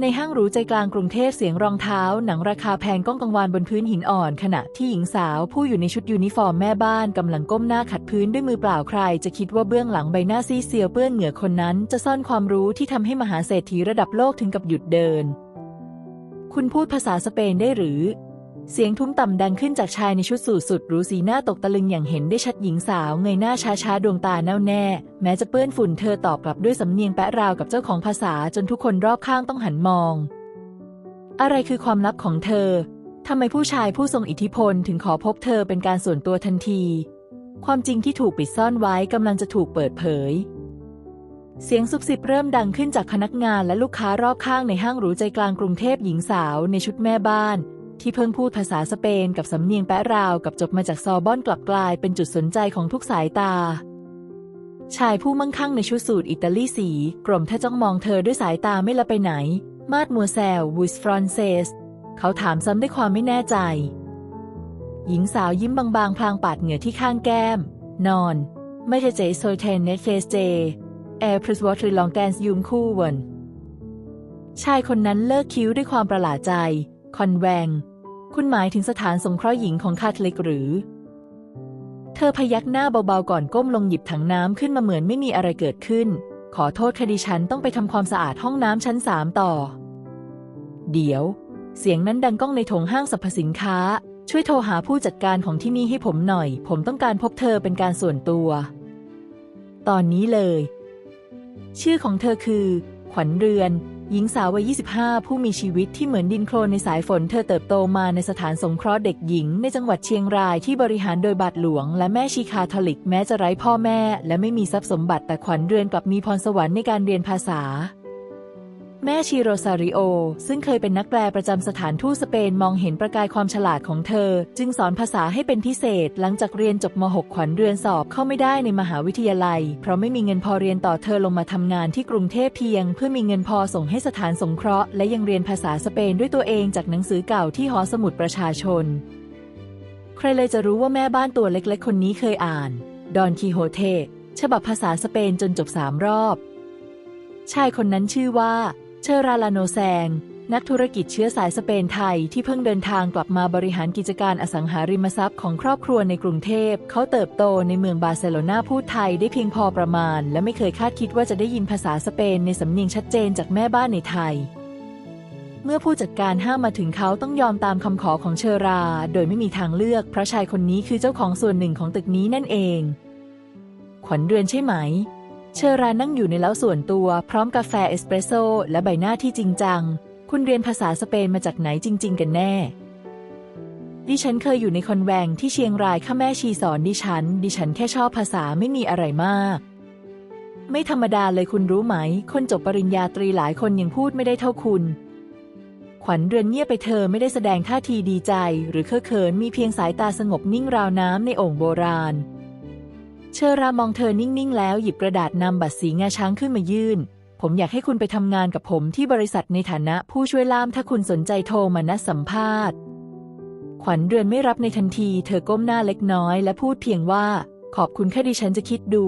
ในห้างหรูใจกลางกรุงเทพเสียงรองเท้า หนังราคาแพงก้องกังวานบนพื้นหินอ่อน ขณะที่หญิงสาวผู้อยู่ในชุดยูนิฟอร์มแม่บ้านกำลังก้มหน้าขัดพื้นด้วยมือเปล่าใคร จะคิดว่าเบื้องหลังใบหน้าซีเซียวเปื้อนเหงื่อคนนั้น จะซ่อนความรู้ที่ทำให้มหาเศรษฐีระดับโลกถึงกับหยุดเดิน คุณพูดภาษาสเปนได้หรือ เสียงทุ้มต่ำดังขึ้นจากชายในชุดสูทสุดหรูสีหน้าตกตะลึงอย่างเห็นได้ชัดหญิงสาวเงยหน้าช้าๆดวงตาแน่วแน่ แม้จะเปื้อนฝุ่นเธอตอบกลับด้วยสำเนียงแปะราวกับเจ้าของภาษาจนทุกคนรอบข้างต้องหันมอง อะไรคือความลับของเธอทำไมผู้ชายผู้ทรงอิทธิพลถึงขอพบเธอเป็นการส่วนตัวทันที ความจริงที่ถูกปิดซ่อนไว้กำลังจะถูกเปิดเผย เสียงซุบซิบเริ่มดังขึ้นจากพนักงานและลูกค้ารอบข้างในห้างหรูใจกลางกรุงเทพหญิงสาวในชุดแม่บ้าน ที่เพิ่งพูดภาษาสเปนกับสำเนียงแปะราวกับจบมาจากซอบอนกลับกลายเป็นจุดสนใจของทุกสายตา ชายผู้มั่งคั่งในชุดสูทอิตาลีสีกลมถ้าจ้องมองเธอด้วยสายตาไม่ละไปไหน มาดมัวแซลวิสฟรอนเซสเขาถามซ้ำด้วยความไม่แน่ใจ หญิงสาวยิ้มบางๆพลางปาดเหงื่อที่ข้างแก้ม นอน ไม่ใช่เจโซเทนเนเฟสเจแอร์พริสวอตรีลองแกนส์ยุมคู่วนชายคนนั้นเลิกคิ้วด้วยความประหลาดใจ คอนแวง คุณหมายถึงสถานสงเคราะห์หญิงของคาทลิกหรือ เธอพยักหน้าเบาๆก่อนก้มลงหยิบถังน้ำขึ้นมาเหมือนไม่มีอะไรเกิดขึ้น ขอโทษคดีฉันต้องไปทำความสะอาดห้องน้ำชั้นสามต่อ เดี๋ยว เสียงนั้นดังก้องในถงห้างสรรพสินค้า ช่วยโทรหาผู้จัดการของที่นี่ให้ผมหน่อย ผมต้องการพบเธอเป็นการส่วนตัว ตอนนี้เลย ชื่อของเธอคือ ขวัญเรือนหญิงสาววัย 25 ผู้มีชีวิตที่เหมือนดินโคลนในสายฝน เธอเติบโตมาในสถานสงเคราะห์เด็กหญิงในจังหวัดเชียงรายที่บริหารโดยบาทหลวง และแม่ชีคาทอลิกแม้จะไร้พ่อแม่ และไม่มีทรัพย์สมบัติแต่ขวัญเรือนกลับมีพรสวรรค์ในการเรียนภาษา แม่ชีโรซาริโอ ซึ่งเคยเป็นนักแปลประจำสถานทูตสเปนมองเห็นประกายความฉลาดของเธอ จึงสอนภาษาให้เป็นพิเศษ หลังจากเรียนจบม .6 ขวัญเรือนสอบเข้าไม่ได้ในมหาวิทยาลัย เพราะไม่มีเงินพอเรียนต่อเธอลงมาทำงานที่กรุงเทพเพียง เพื่อมีเงินพอส่งให้สถานสงเคราะห์และยังเรียนภาษาสเปนด้วยตัวเองจากหนังสือเก่าที่หอสมุดประชาชน ใครเลยจะรู้ว่าแม่บ้านตัวเล็กๆ คนนี้เคยอ่าน ดอนคีโฮเทฉบับภาษาสเปนจนจบสามรอบ ชายคนนั้นชื่อว่า เชอราลาโนแซง นักธุรกิจเชื้อสายสเปนไทยที่เพิ่งเดินทางกลับมาบริหารกิจการอสังหาริมทรัพย์ของครอบครัวในกรุงเทพ เขาเติบโตในเมืองบาร์เซโลนาพูดไทยได้เพียงพอประมาณ และไม่เคยคาดคิดว่าจะได้ยินภาษาสเปนในสำเนียงชัดเจนจากแม่บ้านในไทยเมื่อผู้จัดการห้ามมาถึงเขาต้องยอมตามคำขอของเชอรา โดยไม่มีทางเลือกเพราะชายคนนี้คือเจ้าของส่วนหนึ่งของตึกนี้นั่นเอง ขวัญเรือนใช่ไหม เชอรานั่งอยู่ในเล้าส่วนตัวพร้อมกาแฟเอสเปรสโซ่และใบหน้าที่จริงจัง คุณเรียนภาษาสเปนมาจากไหนจริง ๆ กันแน่ ดิฉันเคยอยู่ในคอนแวงที่เชียงรายข้าแม่ชีสอนดิฉัน ดิฉันแค่ชอบภาษาไม่มีอะไรมาก ไม่ธรรมดาเลยคุณรู้ไหม คนจบปริญญาตรีหลายคนยังพูดไม่ได้เท่าคุณ ขวัญเรือนเงียบไปเธอไม่ได้แสดงท่าทีดีใจ หรือเคอะเขินมีเพียงสายตาสงบนิ่งราวน้ำในโอ่งโบราณ เชอรามองเธอนิ่งๆ แล้วหยิบกระดาษนำบัตรสีงาช้างขึ้นมายื่น ผมอยากให้คุณไปทำงานกับผมที่บริษัทในฐานะผู้ช่วยล่ามถ้าคุณสนใจโทรมานัดสัมภาษณ์ ขวัญเรือนไม่รับในทันที เธอก้มหน้าเล็กน้อย และพูดเพียงว่า ขอบคุณแค่ดิฉันจะคิดดู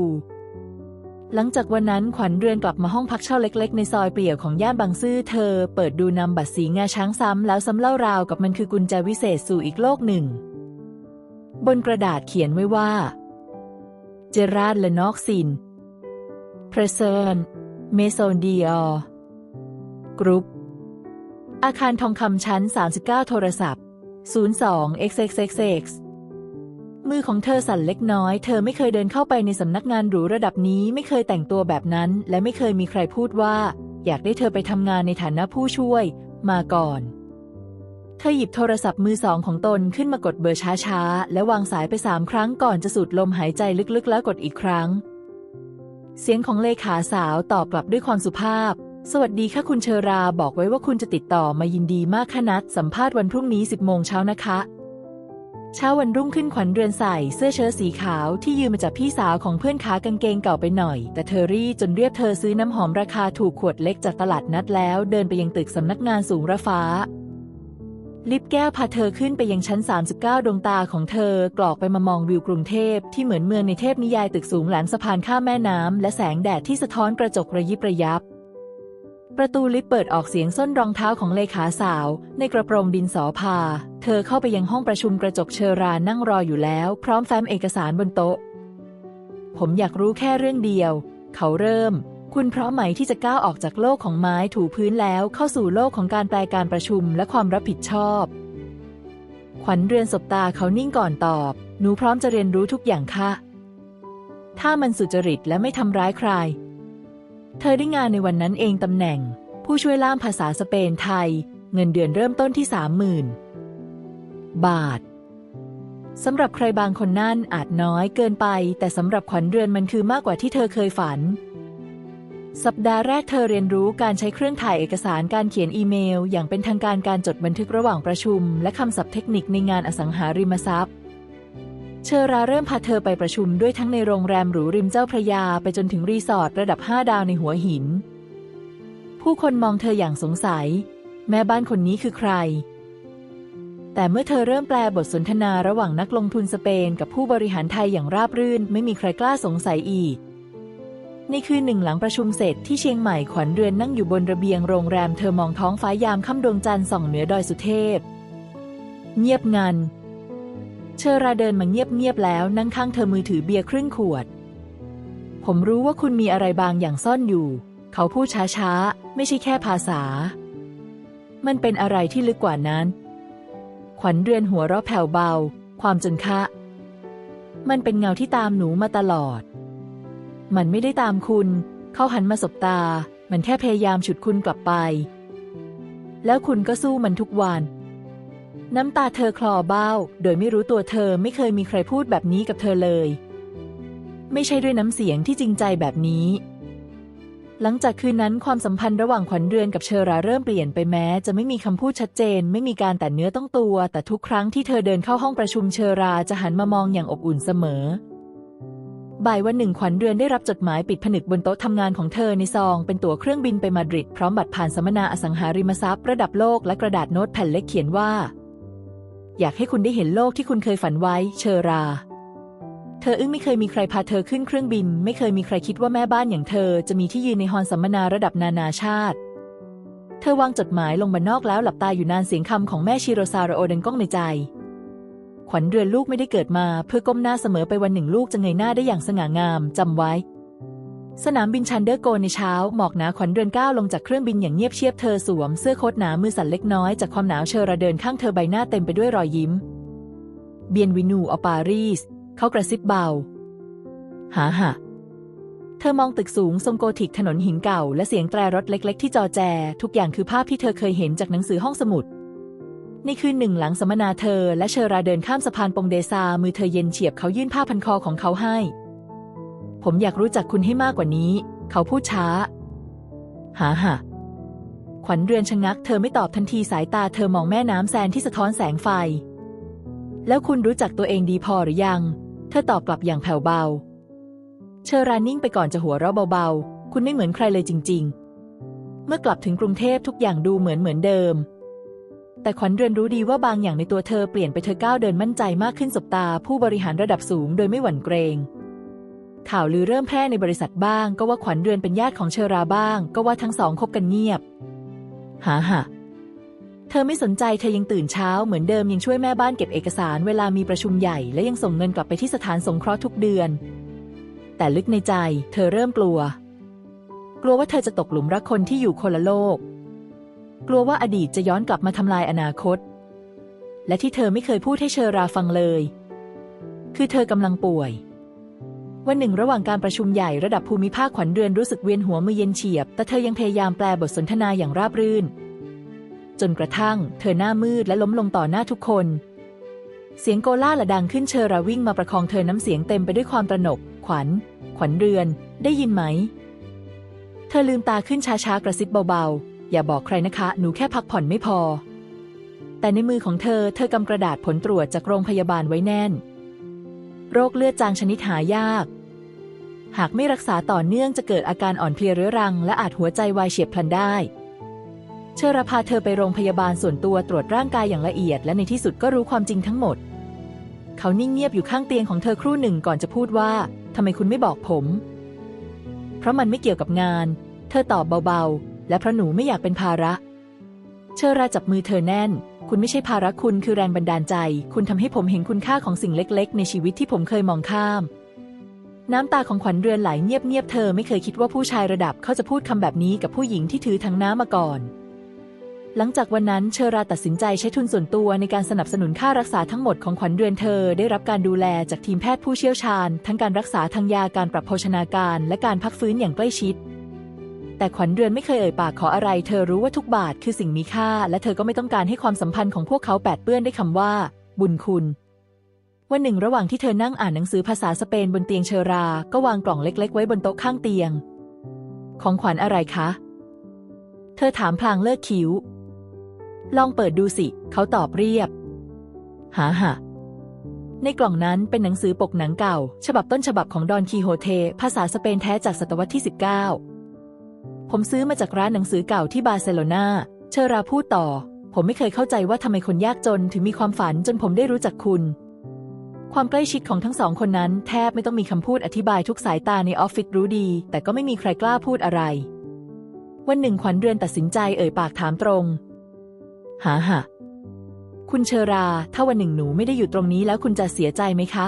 หลังจากวันนั้นขวัญเรือนกลับมาห้องพักเช่าเล็ก ๆ ในซอยเปลี่ยวของย่านบางซื่อเธอ เปิดดูนำบัตรสีงาช้างซ้ำแล้วซ้ำเล่าราวกับมันคือกุญแจวิเศษสู่อีกโลกหนึ่ง บนกระดาษเขียนไว้ว่า เจราร์ดและนอกซินเพรเซอร์เมโซนดีออกรุ๊ป อาคารทองคำชั้น 39 โทรศัพท์ 02 xxxx มือของเธอสั่นเล็กน้อย เธอไม่เคยเดินเข้าไปในสำนักงานหรูระดับนี้ ไม่เคยแต่งตัวแบบนั้น และไม่เคยมีใครพูดว่า อยากได้เธอไปทำงานในฐานะผู้ช่วย มาก่อน เธอหยิบโทรศัพท์มือสองของตนขึ้นมากดเบอร์ช้าๆ และวางสายไปสามครั้งก่อนจะสูดลมหายใจลึกๆ แล้วกดอีกครั้ง เสียงของเลขาสาวตอบกลับด้วยความสุภาพ สวัสดีค่ะคุณเชอราบอกไว้ว่าคุณจะติดต่อมายินดีมากค่ะนัด สัมภาษณ์วันพรุ่งนี้ 10 โมงเช้านะคะ เช้าวันรุ่งขึ้นขวัญเรือนใส่เสื้อเชิ้ตสีขาวที่ยืมมาจากพี่สาวของเพื่อนขากางเกงเก่าไปหน่อย แต่เธอรี่จนเรียกเธอซื้อน้ำหอมราคาถูกขวดเล็กจากตลาดนัดแล้ว เดินไปยังตึกสำนักงานสูงระฟ้า ลิฟต์แก้วพาเธอขึ้นไปยังชั้น 39 ดวงตาของเธอกรอกไปมามองวิวกรุงเทพที่เหมือนเมืองในเทพนิยายตึกสูงหลานสะพานข้ามแม่น้ำ และแสงแดดที่สะท้อนกระจกระยิบระยับ ประตูลิฟต์เปิดออกเสียงส้นรองเท้าของเลขาสาว ในกระโปรงดินสอพา เธอเข้าไปยังห้องประชุมกระจกเชอรานั่งรออยู่แล้ว พร้อมแฟ้มเอกสารบนโต๊ะ ผมอยากรู้แค่เรื่องเดียว เขาเริ่ม คุณพร้อมไหมที่จะก้าวออกจากโลกของไม้ถูพื้นแล้วเข้าสู่โลกของการแปลการประชุมและความรับผิดชอบ ขวัญเรือนสบตาเขานิ่งก่อนตอบ หนูพร้อมจะเรียนรู้ทุกอย่างค่ะ ถ้ามันสุจริตและไม่ทำร้ายใคร เธอได้งานในวันนั้นเองตำแหน่ง ผู้ช่วยล่ามภาษาสเปนไทย เงินเดือนเริ่มต้นที่สามหมื่นบาทสำหรับใครบางคนนั่นอาจน้อยเกินไป แต่สำหรับขวัญเรือนมันคือมากกว่าที่เธอเคยฝัน สัปดาห์แรกเธอเรียนรู้การใช้เครื่องถ่ายเอกสารการเขียนอีเมล อย่างเป็นทางการการจดบันทึกระหว่างประชุม และคำศัพท์เทคนิคในงานอสังหาริมทรัพย์ เชอราเริ่มพาเธอไปประชุมด้วยทั้งในโรงแรมหรูริมเจ้าพระยาไปจนถึงรีสอร์ทระดับ 5 ดาวในหัวหิน ผู้คนมองเธออย่างสงสัย แม่บ้านคนนี้คือใคร แต่เมื่อเธอเริ่มแปลบทสนทนาระหว่างนักลงทุนสเปนกับผู้บริหารไทยอย่างราบรื่น ไม่มีใครกล้าสงสัยอีก ในคืนหนึ่งหลังประชุมเสร็จที่เชียงใหม่ขวัญเรือนนั่งอยู่บนระเบียงโรงแรมเธอมองท้องฟ้ายามค่ำดวงจันทร์ส่องเหนือดอยสุเทพ เงียบงัน เชอราเดินมาเงียบๆแล้วนั่งข้างเธอมือถือเบียร์ครึ่งขวด ผมรู้ว่าคุณมีอะไรบางอย่างซ่อนอยู่ เขาพูดช้าๆ ไม่ใช่แค่ภาษา มันเป็นอะไรที่ลึกกว่านั้น ขวัญเรือนหัวเราะแผ่วเบา ความจนคะ มันเป็นเงาที่ตามหนูมาตลอด มันไม่ได้ตามคุณ เขาหันมาสบตา มันแค่พยายามฉุดคุณกลับไป แล้วคุณก็สู้มันทุกวัน น้ำตาเธอคลอเบ้า โดยไม่รู้ตัวเธอไม่เคยมีใครพูดแบบนี้กับเธอเลย ไม่ใช่ด้วยน้ำเสียงที่จริงใจแบบนี้ หลังจากคืนนั้นความสัมพันธ์ระหว่างขวัญเรือนกับเชอราเริ่มเปลี่ยนไปแม้ จะไม่มีคำพูดชัดเจน ไม่มีการแต่เนื้อต้องตัว แต่ทุกครั้งที่เธอเดินเข้าห้องประชุมเชอราจะหันมามองอย่างอบอุ่นเสมอ บ่ายวันหนึ่งขวัญเรือนได้รับจดหมายปิดผนึกบนโต๊ะทำงานของเธอในซอง เป็นตั๋วเครื่องบินไปมาดริดพร้อมบัตรผ่านสัมมนาอสังหาริมทรัพย์ระดับโลกและกระดาษโน้ตแผ่นเล็กเขียนว่า อยากให้คุณได้เห็นโลกที่คุณเคยฝันไว้ เชอรา เธออึ้งไม่เคยมีใครพาเธอขึ้นเครื่องบิน ไม่เคยมีใครคิดว่าแม่บ้านอย่างเธอ จะมีที่ยืนในฮอลสัมมนาระดับนานาชาติ เธอวางจดหมายลงบนนอกแล้วหลับตาอยู่นานเสียงคำของแม่ชิโรซาโรโอดังก้องในใจ ขวัญเรือนลูกไม่ได้เกิดมา เพื่อก้มหน้าเสมอไปวันหนึ่งลูกจะเงยหน้าได้อย่างสง่างามจำไว้ สนามบินชันเดอร์โกในเช้า หมอกหนาขวัญเรือนก้าวลงจากเครื่องบินอย่างเงียบเชียบเธอสวมเสื้อโค้ทหนามือสั่นเล็กน้อยจากความหนาวเชอระเดินข้างเธอใบหน้าเต็มไปด้วยรอยยิ้ม เบียนวินูอปารีสเขากระซิบเบา หาหะเธอมองตึกสูงทรงโกธิกถนนหินเก่า และเสียงแตรรถเล็ก ๆ ที่จอแจ ทุกอย่างคือภาพที่เธอเคยเห็นจากหนังสือห้องสมุด ในคืนหนึ่งหลังสัมมนาเธอ และเชอราเดินข้ามสะพานปงเดซา มือเธอเย็นเฉียบเขายื่นผ้าพันคอของเขาให้ ผมอยากรู้จักคุณให้มากกว่านี้ เขาพูดช้า หาหะขวัญเรือนชะงัก เธอไม่ตอบทันทีสายตาเธอมองแม่น้ำแซนที่สะท้อนแสงไฟ แล้วคุณรู้จักตัวเองดีพอหรือยัง เธอตอบกลับอย่างแผ่วเบา เชอรานิ่งไปก่อนจะหัวเราะเบาๆ คุณไม่เหมือนใครเลยจริง ๆ เมื่อกลับถึงกรุงเทพทุกอย่างดูเหมือนเหมือนเดิม แต่ขวัญเรือนรู้ดีว่าบางอย่างในตัวเธอเปลี่ยนไปเธอก้าวเดินมั่นใจมากขึ้นสบตา ผู้บริหารระดับสูงโดยไม่หวั่นเกรง ข่าวลือเริ่มแพร่ในบริษัทบ้าง ก็ว่าขวัญเรือนเป็นญาติของเชอราบ้าง ก็ว่าทั้งสองคบกันเงียบหาหะเธอไม่สนใจเธอยังตื่นเช้าเหมือนเดิมยังช่วยแม่บ้านเก็บเอกสารเวลามีประชุมใหญ่ และยังส่งเงินกลับไปที่สถานสงเคราะห์ทุกเดือน แต่ลึกในใจ เธอเริ่มกลัว กลัวว่าเธอจะตกหลุมรักคนที่อยู่คนละโลก กลัวว่าอดีตจะย้อนกลับมาทำลายอนาคต และที่เธอไม่เคยพูดให้เชอราฟังเลย คือเธอกำลังป่วย วันหนึ่งระหว่างการประชุมใหญ่ระดับภูมิภาคขวัญเรือนรู้สึกเวียนหัวมือเย็นเฉียบ แต่เธอยังพยายามแปลบทสนทนาอย่างราบรื่น จนกระทั่ง เธอหน้ามืดและล้มลงต่อหน้าทุกคน เสียงโกล่าละดังขึ้นเชอราวิ่งมาประคองเธอน้ำเสียงเต็มไปด้วยความตระหนก ขวัญ ขวัญเรือน ได้ยินไหม เธอลืมตาขึ้นช้าๆกระซิบเบาๆ อย่าบอกใครนะคะ หนูแค่พักผ่อนไม่พอ แต่ในมือของเธอ เธอกำกระดาษผลตรวจจากโรงพยาบาลไว้แน่น โรคเลือดจางชนิดหายาก หากไม่รักษาต่อเนื่องจะเกิดอาการอ่อนเพลียเรื้อรัง และอาจหัวใจวายเฉียบพลันได้ เชอราพาเธอไปโรงพยาบาลส่วนตัวตรวจร่างกายอย่างละเอียด และในที่สุดก็รู้ความจริงทั้งหมด เขานิ่งเงียบอยู่ข้างเตียงของเธอครู่หนึ่งก่อนจะพูดว่าทำไมคุณไม่บอกผม เพราะมันไม่เกี่ยวกับงาน เธอตอบเบาๆ และเพราะหนูไม่อยากเป็นภาระ เชอราจับมือเธอแน่น คุณไม่ใช่ภาระคุณคือแรงบันดาลใจ คุณทำให้ผมเห็นคุณค่าของสิ่งเล็ก ๆ ในชีวิตที่ผมเคยมองข้าม น้ำตาของขวัญเรือนไหลเงียบๆเธอไม่เคยคิดว่าผู้ชายระดับเขาจะพูดคำแบบนี้กับผู้หญิงที่ถือทั้งน้ำมาก่อนหลังจากวันนั้นเชอราตัดสินใจใช้ทุนส่วนตัวในการสนับสนุนค่ารักษาทั้งหมดของขวัญเรือนเธอได้รับการดูแลจากทีมแพทย์ผู้เชี่ยวชาญ ทั้งการรักษาทางยาการปรับโภชนาการ และการพักฟื้นอย่างใกล้ชิด แต่ขวัญเรือนไม่เคยเอ่ยปากขออะไร เธอรู้ว่าทุกบาทคือสิ่งมีค่า และเธอก็ไม่ต้องการให้ความสัมพันธ์ของพวกเขาแปดเปื้อนด้วยคำว่า บุญคุณ วันหนึ่งระหว่างที่เธอนั่งอ่านหนังสือภาษาสเปนบนเตียงเชอรา ก็วางกล่องเล็ก ๆ ไว้บนโต๊ะข้างเตียง ของขวัญอะไรคะ เธอถามพลางเลิกคิ้ว ลองเปิดดูสิ เขาตอบเรียบ หาหะในกล่องนั้นเป็นหนังสือปกหนังเก่า ฉบับต้นฉบับของดอนคีโฮเท ภาษาสเปนแท้จากศตวรรษที่ 19 ผมซื้อมาจากร้านหนังสือเก่าที่บาร์เซโลนาเชอราพูดต่อ ผมไม่เคยเข้าใจว่าทำไมคนยากจนถึงมีความฝันจนผมได้รู้จักคุณ ความใกล้ชิดของทั้งสองคนนั้นแทบไม่ต้องมีคำพูดอธิบายทุกสายตาในออฟฟิศรู้ดี แต่ก็ไม่มีใครกล้าพูดอะไร วันหนึ่งขวัญเรือนตัดสินใจเอ่ยปากถามตรง หาหะคุณเชอรา ถ้าวันหนึ่งหนูไม่ได้อยู่ตรงนี้แล้วคุณจะเสียใจไหมคะ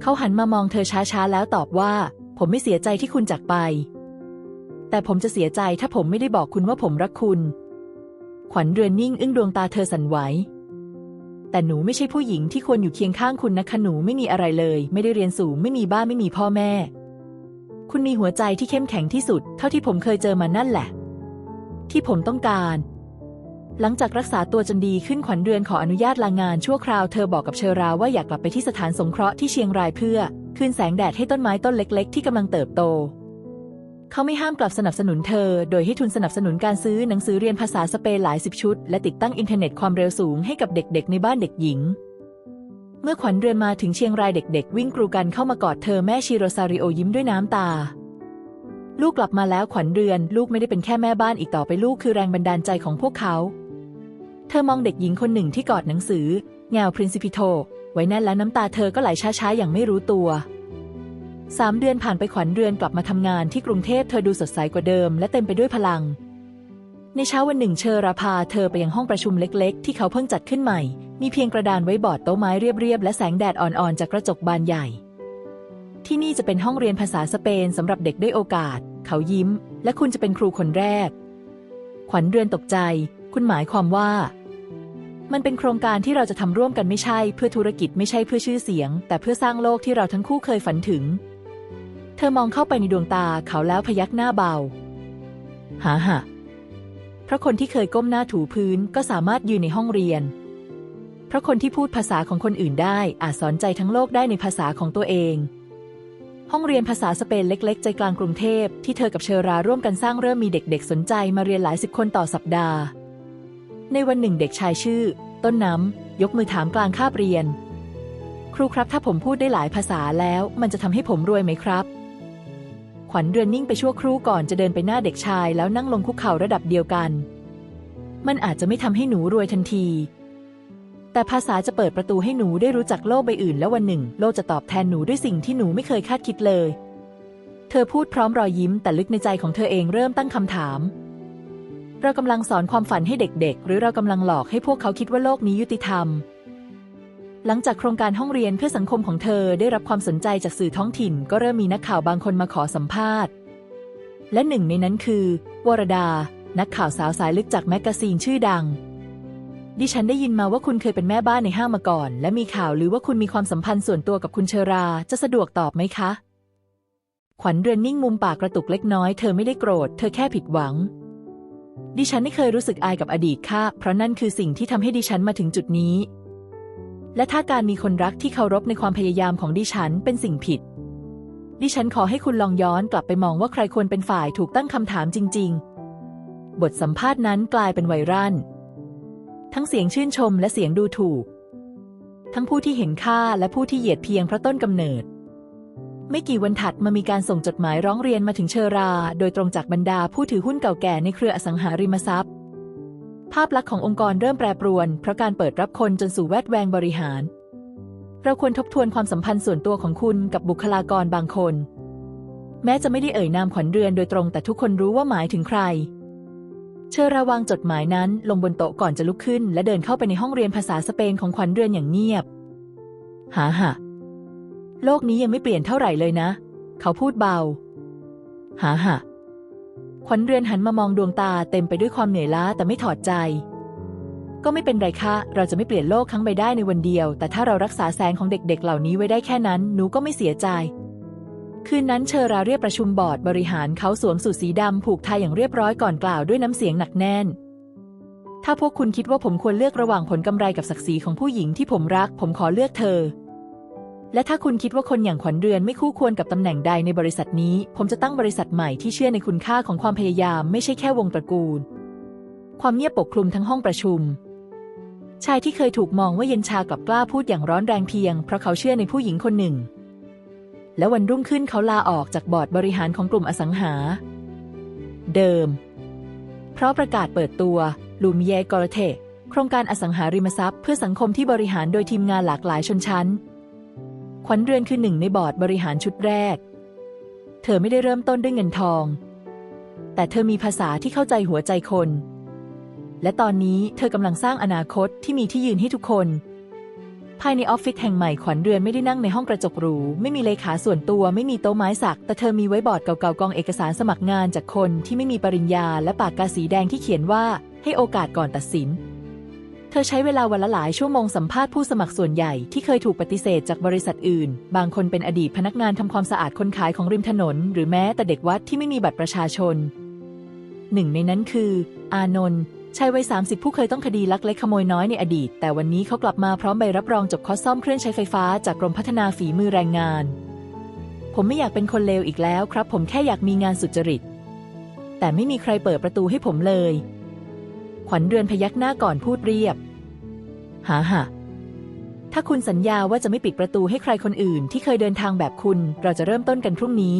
เขาหันมามองเธอช้าๆแล้วตอบว่า ผมไม่เสียใจที่คุณจากไป แต่ผมจะเสียใจถ้าผมไม่ได้บอกคุณว่าผมรักคุณ ขวัญเรือนนิ่งอึ้งดวงตาเธอสั่นไหว แต่หนูไม่ใช่ผู้หญิงที่ควรอยู่เคียงข้างคุณนะคะหนูไม่มีอะไรเลย ไม่ได้เรียนสูงไม่มีบ้านไม่มีพ่อแม่ คุณมีหัวใจที่เข้มแข็งที่สุด เท่าที่ผมเคยเจอมานั่นแหละ ที่ผมต้องการ หลังจากรักษาตัวจนดีขึ้นขวัญเรือนขออนุญาตลางานชั่วคราวเธอบอกกับเชอราว่าอยากกลับไปที่สถานสงเคราะห์ที่เชียงรายเพื่อ คืนแสงแดดให้ต้นไม้ต้นเล็ก ๆ ที่กำลังเติบโต เขาไม่ห้ามกลับสนับสนุนเธอ โดยให้ทุนสนับสนุนการซื้อหนังสือเรียนภาษาสเปนหลายสิบชุด และติดตั้งอินเทอร์เน็ตความเร็วสูงให้กับเด็กๆ ในบ้านเด็กหญิง เมื่อขวัญเรือนมาถึงเชียงรายเด็กๆ วิ่งกรูกันเข้ามากอดเธอแม่ชิโรซาริโอยิ้มด้วยน้ำตา ลูกกลับมาแล้วขวัญเรือน ลูกไม่ได้เป็นแค่แม่บ้านอีกต่อไปลูกคือแรงบันดาลใจของพวกเขา เธอมองเด็กหญิงคนหนึ่งที่กอดหนังสือแงวพรินซิพิโตไว้แน่นและน้ำตาเธอก็ไหลช้าๆอย่างไม่รู้ตัว สามเดือนผ่านไปขวัญเรือนกลับมาทำงานที่กรุงเทพเธอดูสดใสกว่าเดิม และเต็มไปด้วยพลัง ในเช้าวันหนึ่งเชอราพาเธอไปยังห้องประชุมเล็กๆ ที่เขาเพิ่งจัดขึ้นใหม่ มีเพียงกระดานไว้บอร์ดโต๊ะไม้เรียบๆ และแสงแดดอ่อนๆ จากกระจกบานใหญ่ ที่นี่จะเป็นห้องเรียนภาษาสเปนสำหรับเด็กได้โอกาส เขายิ้ม และคุณจะเป็นครูคนแรก ขวัญเรือนตกใจ คุณหมายความว่า มันเป็นโครงการที่เราจะทำร่วมกันไม่ใช่ เพื่อธุรกิจไม่ใช่เพื่อชื่อเสียง แต่เพื่อสร้างโลกที่เราทั้งคู่เคยฝันถึง ธอมองเข้าไปในดวงตาเขาแล้วพยักหน้าเบา หาหะเพราะคนที่เคยก้มหน้าถูพื้นก็สามารถยืนในห้องเรียน เพราะคนที่พูดภาษาของคนอื่นได้อาจสอนใจทั้งโลกได้ในภาษาของตัวเอง ห้องเรียนภาษาสเปนเล็ก ๆ ใจกลางกรุงเทพที่เธอกับเชอราร่วมกันสร้างเริ่มมีเด็ก ๆ สนใจมาเรียนหลายสิบคนต่อสัปดาห์ ในวันหนึ่งเด็กชายชื่อ ต้นน้ำยกมือถามกลางคาบเรียน ครูครับถ้าผมพูดได้หลายภาษาแล้ว มันจะทำให้ผมรวยไหมครับ ขวัญเรือนนิ่งไปชั่วครู่ก่อนจะเดินไปหน้าเด็กชายแล้วนั่งลงคุกเข่าระดับเดียวกัน มันอาจจะไม่ทำให้หนูรวยทันที แต่ภาษาจะเปิดประตูให้หนูได้รู้จักโลกใบอื่น แล้ววันหนึ่ง โลกจะตอบแทนหนูด้วยสิ่งที่หนูไม่เคยคาดคิดเลย เธอพูดพร้อมรอยยิ้มแต่ลึกในใจของเธอเองเริ่มตั้งคำถาม เรากำลังสอนความฝันให้เด็กๆ หรือเรากำลังหลอกให้พวกเขาคิดว่าโลกนี้ยุติธรรม หลังจากโครงการห้องเรียนเพื่อสังคมของเธอได้รับความสนใจจากสื่อท้องถิ่น ก็เริ่มมีนักข่าวบางคนมาขอสัมภาษณ์ และหนึ่งในนั้นคือ วรดา นักข่าวสาวสายลึกจากแมกกาซีนชื่อดัง ดิฉันได้ยินมาว่าคุณเคยเป็นแม่บ้านในห้างมาก่อน และมีข่าวหรือว่าคุณมีความสัมพันธ์ส่วนตัวกับคุณเชอรา จะสะดวกตอบไหมคะ ขวัญเรือนนิ่งมุมปากกระตุกเล็กน้อย เธอไม่ได้โกรธ เธอแค่ผิดหวังดิฉันไม่เคยรู้สึกอายกับอดีตค่ะ เพราะนั่นคือสิ่งที่ทำให้ดิฉันมาถึงจุดนี้ และถ้าการมีคนรักที่เคารพในความพยายามของดิฉันเป็นสิ่งผิด ดิฉันขอให้คุณลองย้อนกลับไปมองว่าใครควรเป็นฝ่ายถูกตั้งคำถามจริง ๆ บทสัมภาษณ์นั้นกลายเป็นไวรัลทั้งเสียงชื่นชมและเสียงดูถูก ทั้งผู้ที่เห็นค่าและผู้ที่เหยียดเพียงเพราะต้นกำเนิด ไม่กี่วันถัดมามีการส่งจดหมายร้องเรียนมาถึงเชอรา โดยตรงจากบรรดาผู้ถือหุ้นเก่าแก่ในเครืออสังหาริมทรัพย์ ภาพลักษณ์ขององค์กรเริ่มแปรปรวน เพราะการเปิดรับคนจนสู่แวดแวงบริหาร เราควรทบทวนความสัมพันธ์ส่วนตัวของคุณกับบุคลากรบางคน แม้จะไม่ได้เอ่ยนามขวัญเรือนโดยตรงแต่ทุกคนรู้ว่าหมายถึงใคร เชอราวางจดหมายนั้น ลงบนโต๊ะก่อนจะลุกขึ้น และเดินเข้าไปในห้องเรียนภาษาสเปนของขวัญเรือนอย่างเงียบหาหะโลกนี้ยังไม่เปลี่ยนเท่าไหร่เลยนะ เขาพูดเบาหาหะ ขวัญเรือนหันมามองดวงตาเต็มไปด้วยความเหนื่อยล้าแต่ไม่ถอดใจ ก็ไม่เป็นไรค่ะเราจะไม่เปลี่ยนโลกทั้งใบได้ในวันเดียว แต่ถ้าเรารักษาแสงของเด็กๆ เหล่านี้ไว้ได้แค่นั้นหนูก็ไม่เสียใจ คืนนั้นเชอราเรียกประชุมบอร์ดบริหารเขาสวมสูทสีดำผูกไทยอย่างเรียบร้อยก่อนกล่าวด้วยน้ำเสียงหนักแน่น ถ้าพวกคุณคิดว่าผมควรเลือกระหว่างผลกำไรกับศักดิ์ศรีของผู้หญิงที่ผมรัก ผมขอเลือกเธอ และถ้าคุณคิดว่าคนอย่างขวัญเรือนไม่คู่ควรกับตำแหน่งใดในบริษัทนี้ ผมจะตั้งบริษัทใหม่ที่เชื่อในคุณค่าของความพยายามไม่ใช่แค่วงตระกูล ความเงียบปกคลุมทั้งห้องประชุม ชายที่เคยถูกมองว่าเย็นชากลับกล้าพูดอย่างร้อนแรงเพียง เพราะเขาเชื่อในผู้หญิงคนหนึ่ง และวันรุ่งขึ้นเขาลาออกจากบอร์ดบริหารของกลุ่มอสังหา เดิม เพราะประกาศเปิดตัวลูมิเยกอรเทโครงการอสังหาริมทรัพย์เพื่อสังคมที่บริหารโดยทีมงานหลากหลายชนชั้น วัญเรือนคือหนึ่งในบอร์ดบริหารชุดแรก เธอไม่ได้เริ่มต้นด้วยเงินทอง แต่เธอมีภาษาที่เข้าใจหัวใจคน และตอนนี้เธอกำลังสร้างอนาคตที่มีที่ยืนให้ทุกคน ภายในออฟฟิศแห่งใหม่ขวัญเรือนไม่ได้นั่งในห้องกระจกหรู ไม่มีเลขาส่วนตัวไม่มีโต๊ะไม้สัก แต่เธอมีไว้บอร์ดเก่าๆกองเอกสารสมัครงานจากคนที่ไม่มีปริญญา และปากกาสีแดงที่เขียนว่าให้โอกาสก่อนตัดสิน เธอใช้เวลาวันละหลายชั่วโมงสัมภาษณ์ผู้สมัครส่วนใหญ่ที่เคยถูกปฏิเสธจากบริษัทอื่น บางคนเป็นอดีตพนักงานทำความสะอาดคนขายของริมถนน หรือแม้แต่เด็กวัดที่ไม่มีบัตรประชาชน หนึ่งในนั้นคือ อานนท์ชายวัย 30 ผู้เคยต้องคดีลักเล็กขโมยน้อยในอดีต แต่วันนี้เขากลับมาพร้อมใบรับรองจบคอร์สซ่อมเครื่องใช้ไฟฟ้าจากกรมพัฒนาฝีมือแรงงาน ผมไม่อยากเป็นคนเลวอีกแล้วครับ ผมแค่อยากมีงานสุจริต แต่ไม่มีใครเปิดประตูให้ผมเลย ขวัญเรือนพยักหน้าก่อนพูดเรียบ หาหะถ้าคุณสัญญาว่าจะไม่ปิดประตูให้ใครคนอื่นที่เคยเดินทางแบบคุณ เราจะเริ่มต้นกันพรุ่งนี้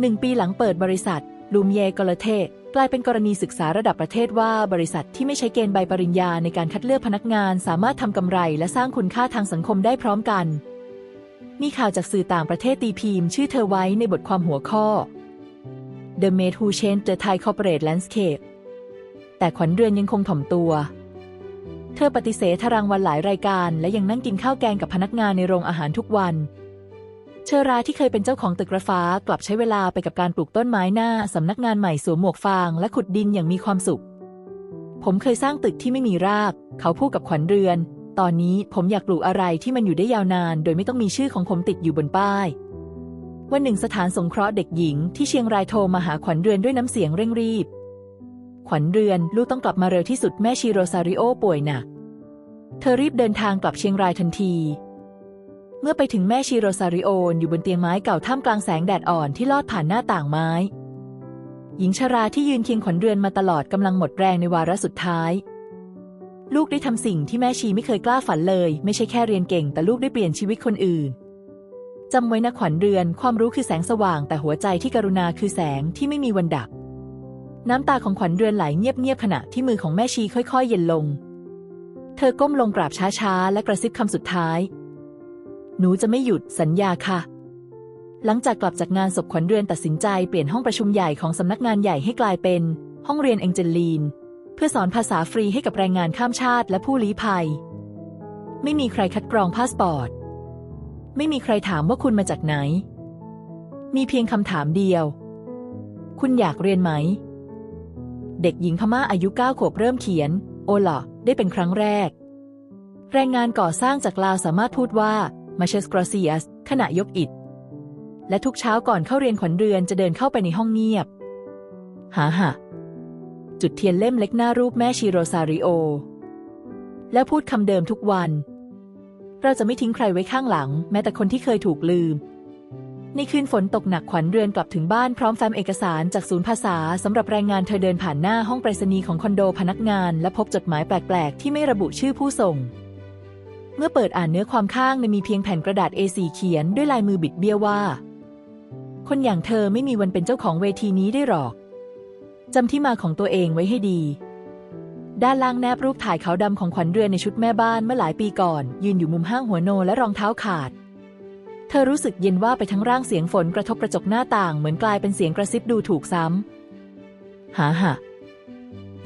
หนึ่งปีหลังเปิดบริษัท ลูมเยกลเทกลายเป็นกรณีศึกษาระดับประเทศว่าบริษัทที่ไม่ใช้เกณฑ์ใบปริญญาในการคัดเลือกพนักงาน สามารถทำกำไรและสร้างคุณค่าทางสังคมได้พร้อมกัน มีข่าวจากสื่อต่างประเทศตีพิมพ์ชื่อเธอไว้ในบทความหัวข้อ The Maid Who Changed the Thai Corporate Landscape แต่ขวัญเรือนยังคงถ่อมตัว เธอปฏิเสธทารางวันหลายรายการ และยังนั่งกินข้าวแกงกับพนักงานในโรงอาหารทุกวัน เชอราที่เคยเป็นเจ้าของตึกระฟ้ากลับใช้เวลาไปกับการปลูกต้นไม้หน้าสำนักงานใหม่สวมหมวกฟางและขุดดินอย่างมีความสุข ผมเคยสร้างตึกที่ไม่มีราก เขาพูดกับขวัญเรือน ตอนนี้ผมอยากปลูกอะไรที่มันอยู่ได้ยาวนาน โดยไม่ต้องมีชื่อของผมติดอยู่บนป้ายวันหนึ่งสถานสงเคราะห์เด็กหญิงที่เชียงรายโทรมาหาขวัญเรือนด้วยน้ำเสียงเร่งรีบ ขวัญเรือน ลูกต้องกลับมาเร็วที่สุดแม่ชีโรซาริโอป่วยหนัก เธอรีบเดินทางกลับเชียงรายทันที เมื่อไปถึงแม่ชีโรซาริโออยู่บนเตียงไม้เก่าท่ามกลางแสงแดดอ่อนที่ลอดผ่านหน้าต่างไม้ หญิงชราที่ยืนเคียงขวัญเรือนมาตลอดกำลังหมดแรงในวาระสุดท้าย ลูกได้ทำสิ่งที่แม่ชีไม่เคยกล้าฝันเลย ไม่ใช่แค่เรียนเก่ง แต่ลูกได้เปลี่ยนชีวิตคนอื่นจำไว้นะขวัญเรือน ความรู้คือแสงสว่าง แต่หัวใจที่กรุณาคือแสงที่ไม่มีวันดับ น้ำตาของขวัญเรือนไหลเงียบๆขณะที่มือของแม่ชีค่อย ๆ เย็นลง เธอก้มลงกราบช้าๆ และกระซิบคำสุดท้าย หนูจะไม่หยุดสัญญาค่ะ หลังจากกลับจากงานศพขวัญเรือนตัดสินใจเปลี่ยนห้องประชุมใหญ่ของสำนักงานใหญ่ให้กลายเป็น ห้องเรียนเองเจลีน เพื่อสอนภาษาฟรีให้กับแรงงานข้ามชาติและผู้ลี้ภัย ไม่มีใครคัดกรองพาสปอร์ต ไม่มีใครถามว่าคุณมาจากไหน มีเพียงคำถามเดียว คุณอยากเรียนไหม เด็กหญิงพม่าอายุเก้าขวบเริ่มเขียน โอหล่ะได้เป็นครั้งแรก แรงงานก่อสร้างจากลาวสามารถพูดว่ามาเชสกราเซียสขณะยกอิฐ และทุกเช้าก่อนเข้าเรียนขวัญเรือนจะเดินเข้าไปในห้องเงียบ หาหะจุดเทียนเล่มเล็กหน้ารูปแม่ชีโรซาริโอ แล้วพูดคำเดิมทุกวัน เราจะไม่ทิ้งใครไว้ข้างหลัง แม้แต่คนที่เคยถูกลืม ในคืนฝนตกหนักขวัญเรือนกลับถึงบ้านพร้อมแฟ้มเอกสารจากศูนย์ภาษาสำหรับแรงงานเธอเดินผ่านหน้าห้องไปรษณีย์ของคอนโดพนักงาน และพบจดหมายแปลก ๆ ที่ไม่ระบุชื่อผู้ส่ง เมื่อเปิดอ่านเนื้อความข้างในมีเพียงแผ่นกระดาษ A4 เขียนด้วยลายมือบิดเบี้ยวว่า คนอย่างเธอไม่มีวันเป็นเจ้าของเวทีนี้ได้หรอกจำที่มาของตัวเองไว้ให้ดี ด้านล่างแนบรูปถ่ายขาวดำของขวัญเรือนในชุดแม่บ้านเมื่อหลายปีก่อน ยืนอยู่มุมห้างหัวโนและรองเท้าขาด เธอรู้สึกเย็นว่าไปทั้งร่างเสียงฝนกระทบกระจกหน้าต่างเหมือนกลายเป็นเสียงกระซิบดูถูกซ้ำหาหะ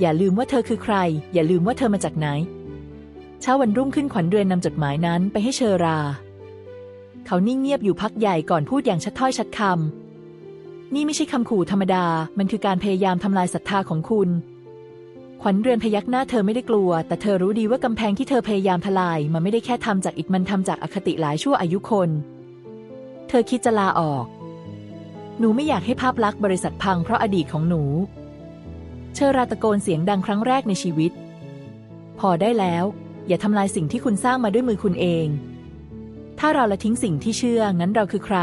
อย่าลืมว่าเธอคือใคร อย่าลืมว่าเธอมาจากไหน เช้าวันรุ่งขึ้นขวัญเรือนนำจดหมายนั้นไปให้เชอรา เขานิ่งเงียบอยู่พักใหญ่ก่อนพูดอย่างชัดถ้อยชัดคำ นี่ไม่ใช่คำขู่ธรรมดา มันคือการพยายามทำลายศรัทธาของคุณ ขวัญเรือนพยักหน้าเธอไม่ได้กลัว แต่เธอรู้ดีว่ากำแพงที่เธอพยายามทลาย มันไม่ได้แค่ทำจากอิฐมันทำจากอคติหลายชั่วอายุคน เธอคิดจะลาออก หนูไม่อยากให้ภาพลักษณ์บริษัทพังเพราะอดีตของหนู เชอราตะโกนเสียงดังครั้งแรกในชีวิต พอได้แล้ว อย่าทำลายสิ่งที่คุณสร้างมาด้วยมือคุณเอง ถ้าเราละทิ้งสิ่งที่เชื่อ งั้นเราคือใคร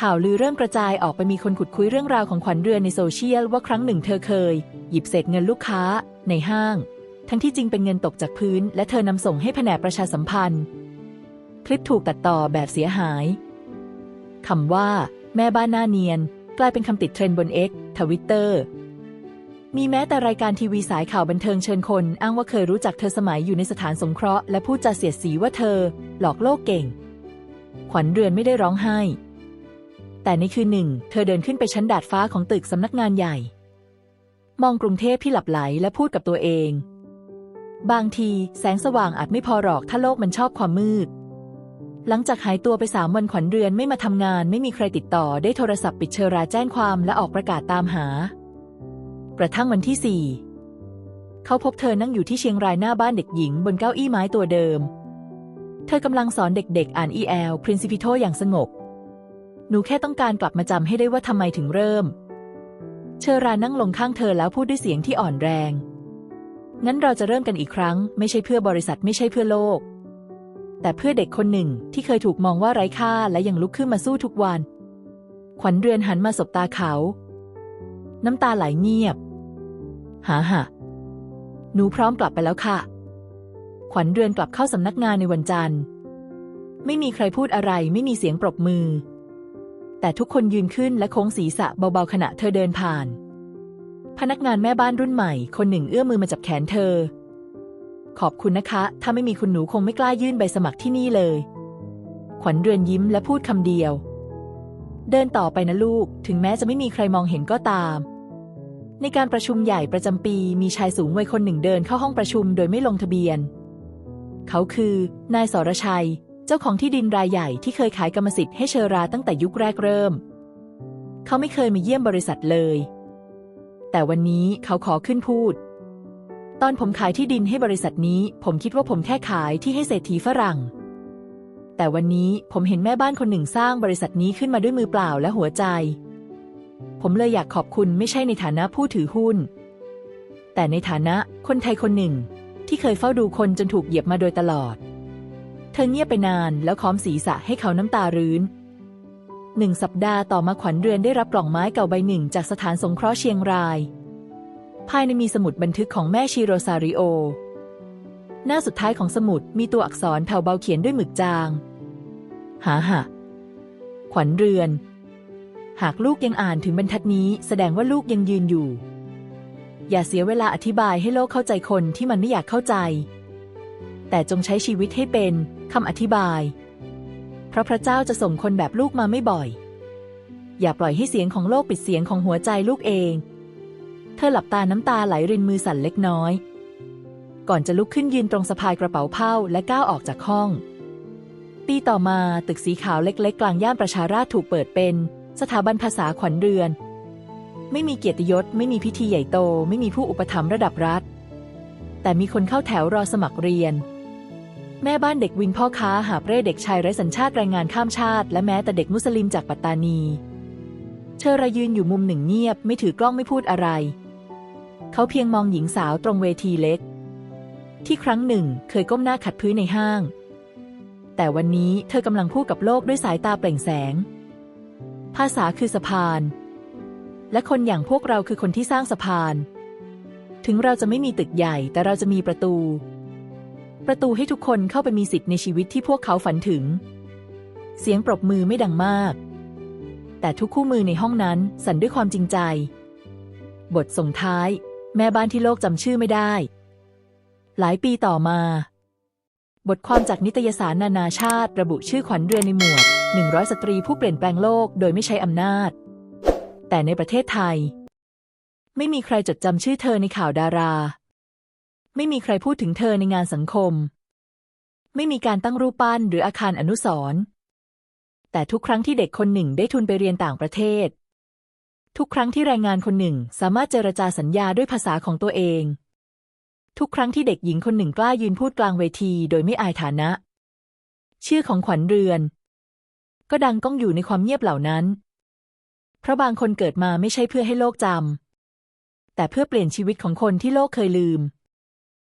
ข่าวลือเริ่มกระจายออกไปมีคนขุดคุยเรื่องราวของขวัญเรือนในโซเชียลว่าครั้งหนึ่งเธอเคย หยิบเศษเงินลูกค้า ในห้าง ทั้งที่จริงเป็นเงินตกจากพื้น และเธอนำส่งให้แผนกประชาสัมพันธ์ คลิปถูกตัดต่อแบบเสียหายคำว่า แม่บ้านหน้าเนียน กลายเป็นคำติดเทรนด์บน X ทวิตเตอร์มีแม้แต่รายการทีวีสายข่าวบันเทิงเชิญคน อ้างว่าเคยรู้จักเธอสมัยอยู่ในสถานสงเคราะห์และพูดจาเสียดสีว่าเธอ หลอกโลกเก่ง ขวัญเรือนไม่ได้ร้องไห้ แต่ในคืนหนึ่ง เธอเดินขึ้นไปชั้นดาดฟ้าของตึกสำนักงานใหญ่ มองกรุงเทพที่หลับไหลและพูดกับตัวเอง บางทีแสงสว่างอาจไม่พอหรอกถ้าโลกมันชอบความมืด หลังจากหายตัวไปสามวันขวัญเรือนไม่มาทำงาน ไม่มีใครติดต่อได้โทรศัพท์ปิดเชอราแจ้งความและออกประกาศตามหา กระทั่งวันที่สี่เขาพบเธอนั่งอยู่ที่เชียงรายหน้าบ้านเด็กหญิงบนเก้าอี้ไม้ตัวเดิม เธอกำลังสอนเด็กๆ อ่าน EL Principito อย่างสงบ หนูแค่ต้องการกลับมาจำให้ได้ว่าทำไมถึงเริ่ม เชอรานั่งลงข้างเธอแล้วพูดด้วยเสียงที่อ่อนแรง งั้นเราจะเริ่มกันอีกครั้ง ไม่ใช่เพื่อบริษัทไม่ใช่เพื่อโลก แต่เพื่อเด็กคนหนึ่งที่เคยถูกมองว่าไร้ค่าและยังลุกขึ้นมาสู้ทุกวัน ขวัญเรือนหันมาสบตาเขา น้ำตาไหลเงียบหาหะหนูพร้อมกลับไปแล้วค่ะ ขวัญเรือนกลับเข้าสำนักงานในวันจันทร์ ไม่มีใครพูดอะไรไม่มีเสียงปรบมือ แต่ทุกคนยืนขึ้นและโค้งศีรษะเบาๆขณะเธอเดินผ่าน พนักงานแม่บ้านรุ่นใหม่ คนหนึ่งเอื้อมมือมาจับแขนเธอ ขอบคุณนะคะ ถ้าไม่มีคุณหนูคงไม่กล้ายื่นใบสมัครที่นี่เลย ขวัญเรือนยิ้มและพูดคำเดียว เดินต่อไปนะลูก ถึงแม้จะไม่มีใครมองเห็นก็ตาม ในการประชุมใหญ่ประจำปีมีชายสูงวัยคนหนึ่งเดินเข้าห้องประชุมโดยไม่ลงทะเบียน เขาคือนายสรชัย เจ้าของที่ดินรายใหญ่ที่เคยขายกรรมสิทธิ์ให้เชอราตั้งแต่ยุคแรกเริ่ม เขาไม่เคยมาเยี่ยมบริษัทเลย แต่วันนี้เขาขอขึ้นพูด ตอนผมขายที่ดินให้บริษัทนี้ ผมคิดว่าผมแค่ขายที่ให้เศรษฐีฝรั่ง แต่วันนี้ผมเห็นแม่บ้านคนหนึ่งสร้างบริษัทนี้ขึ้นมาด้วยมือเปล่าและหัวใจ ผมเลยอยากขอบคุณไม่ใช่ในฐานะผู้ถือหุ้น แต่ในฐานะคนไทยคนหนึ่ง ที่เคยเฝ้าดูคนจนถูกเหยียบมาโดยตลอด เธอเงียบไปนานแล้วค้อมศีรษะให้เขาน้ำตารื้นหนึ่งสัปดาห์ต่อมาขวัญเรือนได้รับกล่องไม้เก่าใบหนึ่งจากสถานสงเคราะห์เชียงราย ภายในมีสมุดบันทึกของแม่ชิโรซาริโอ หน้าสุดท้ายของสมุดมีตัวอักษรแผ่วเบาเขียนด้วยหมึกจาง หาหะ ขวัญเรือน หากลูกยังอ่านถึงบรรทัดนี้ แสดงว่าลูกยังยืนอยู่ อย่าเสียเวลาอธิบายให้โลกเข้าใจคนที่มันไม่อยากเข้าใจ แต่จงใช้ชีวิตให้เป็นคำอธิบาย เพราะพระเจ้าจะส่งคนแบบลูกมาไม่บ่อย อย่าปล่อยให้เสียงของโลกปิดเสียงของหัวใจลูกเอง ธอหลับตาน้ำตาไหลรินมือสั่นเล็กน้อย ก่อนจะลุกขึ้นยืนตรงสะพายกระเป๋าเผ้าและก้าวออกจากห้อง ปีต่อมาตึกสีขาวเล็กๆ กลางย่านประชาราษฎร์ถูกเปิดเป็น สถาบันภาษาขวัญเรือน ไม่มีเกียรติยศ ไม่มีพิธีใหญ่โต ไม่มีผู้อุปถัมภ์ระดับรัฐ แต่มีคนเข้าแถวรอสมัครเรียน แม่บ้านเด็กวินพ่อค้าหาบเร่เด็กชายไร้สัญชาติแรงงานข้ามชาติ และแม้แต่เด็กมุสลิมจากปัตตานีเชอรายืนอยู่มุมหนึ่งเงียบ ไม่ถือกล้องไม่พูดอะไร เขาเพียงมองหญิงสาวตรงเวทีเล็ก ที่ครั้งหนึ่งเคยก้มหน้าขัดพื้นในห้าง แต่วันนี้เธอกำลังพูดกับโลกด้วยสายตาเปล่งแสง ภาษาคือสะพาน และคนอย่างพวกเราคือคนที่สร้างสะพาน ถึงเราจะไม่มีตึกใหญ่แต่เราจะมีประตู ประตูให้ทุกคนเข้าไปมีสิทธิ์ในชีวิตที่พวกเขาฝันถึง เสียงปรบมือไม่ดังมาก แต่ทุกคู่มือในห้องนั้นสั่นด้วยความจริงใจบทส่งท้าย แม่บ้านที่โลกจำชื่อไม่ได้ หลายปีต่อมา บทความจากนิตยสารนานาชาติ ระบุชื่อขวัญเรือนในหมวด 100 สตรีผู้เปลี่ยนแปลงโลกโดยไม่ใช้อำนาจ แต่ในประเทศไทย ไม่มีใครจดจำชื่อเธอในข่าวดารา ไม่มีใครพูดถึงเธอในงานสังคม ไม่มีการตั้งรูปปั้นหรืออาคารอนุสรณ์แต่ทุกครั้งที่เด็กคนหนึ่งได้ทุนไปเรียนต่างประเทศ ทุกครั้งที่แรงงานคนหนึ่งสามารถเจรจาสัญญาด้วยภาษาของตัวเอง ทุกครั้งที่เด็กหญิงคนหนึ่งกล้ายืนพูดกลางเวทีโดยไม่อายฐานะ ชื่อของขวัญเรือน ก็ดังก้องอยู่ในความเงียบเหล่านั้น เพราะบางคนเกิดมาไม่ใช่เพื่อให้โลกจำแต่เพื่อเปลี่ยนชีวิตของคนที่โลกเคยลืม